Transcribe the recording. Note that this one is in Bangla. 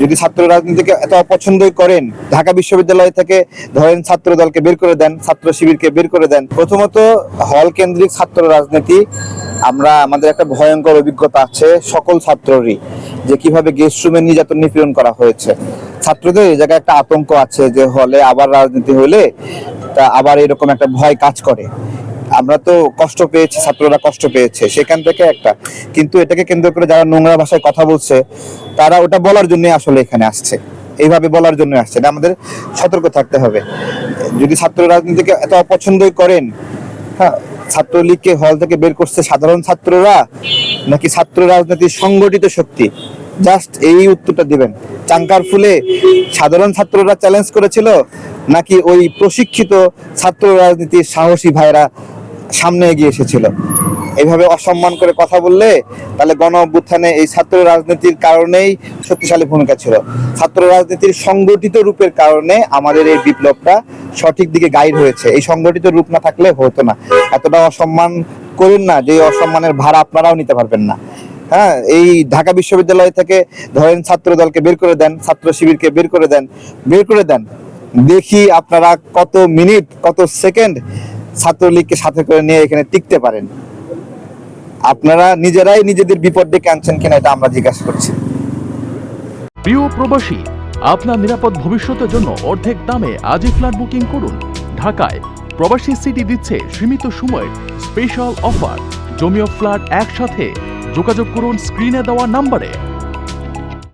যদি ছাত্র রাজনীতিকে এত অপছন্দই করেন, ঢাকা বিশ্ববিদ্যালয় থেকে ধরেন ছাত্র দলকে বের করে দেন, ছাত্র শিবিরকে বের করে দেন, প্রথমত হল কেন্দ্রিক ছাত্র রাজনীতি, আমরা আমাদের একটা ভয়ঙ্কর অভিজ্ঞতা আছে সকল ছাত্ররই, যে কীভাবে গেস্ট রুমে নির্যাতন নিপীড়ন করা হয়েছে। ছাত্রদের এই জায়গায় একটা আতঙ্ক আছে যে হলে আবার রাজনীতি হলে তা আবার এরকম একটা ভয় কাজ করে। আমরা তো কষ্ট পেয়েছি, ছাত্ররা কষ্ট পেয়েছে, সেখান থেকে একটা। কিন্তু এটাকে কেন্দ্র করে যারা নোংরা ভাষায় কথা বলছে, তারা ওটা বলার জন্য আসলে এখানে আসছে। এইভাবে বলার জন্য আসছে। এটা আমাদের সতর্ক থাকতে হবে। যদি ছাত্র রাজনীতিকে এত অপছন্দই করেন হ্যাঁ ছাত্রলীগকে হল থেকে বের করছে সাধারণ ছাত্ররা, নাকি ছাত্র রাজনীতির সংগঠিত শক্তি? জাস্ট এই উত্তরটা দিবেন। চাঙ্কার ফুলে সাধারণ ছাত্ররা চ্যালেঞ্জ করেছিল, নাকি ওই প্রশিক্ষিত ছাত্র রাজনীতির সাহসী ভাইরা সামনে এগিয়ে এসেছিল। এইভাবে অসম্মান করে কথা বললে তাহলে গণ অভ্যুত্থানে এই ছাত্র রাজনীতির কারণেই শক্তিশালী ভূমিকা ছিল। ছাত্র রাজনীতির সংগঠিত রূপের কারণে আমাদের এই বিপ্লবটা সঠিক দিকে গাইড হয়েছে। এই সংগঠিত রূপ না থাকলে হতো না। এতটা অসম্মান করুন না, যে অসম্মানের ভার আপনারাও নিতে পারবেন না। হ্যাঁ এই ঢাকা বিশ্ববিদ্যালয় থেকে ধরেন ছাত্র দলকে বের করে দেন, ছাত্র শিবিরকে বের করে দেন, বের করে দেন। দেখি আপনারা কত মিনিট, কত সেকেন্ড ছাত্রলীগকে সাথে করে নিয়ে এখানে টিকতে পারেন। আপনারা নিজেরাই নিজেদের বিপদ ডেকে আনছেন কিনা এটা আমরা জিজ্ঞাসা করছি। প্রিয় প্রবাসী, আপনার নিরাপদ ভবিষ্যতের জন্য অর্ধেক দামে আজই ফ্ল্যাট বুকিং করুন। ঢাকায় প্রবাসী সিটি দিচ্ছে সীমিত সময়ের স্পেশাল অফার জমিও ফ্ল্যাট একসাথে। যোগাযোগ করুন স্ক্রিনে দেওয়া নাম্বারে।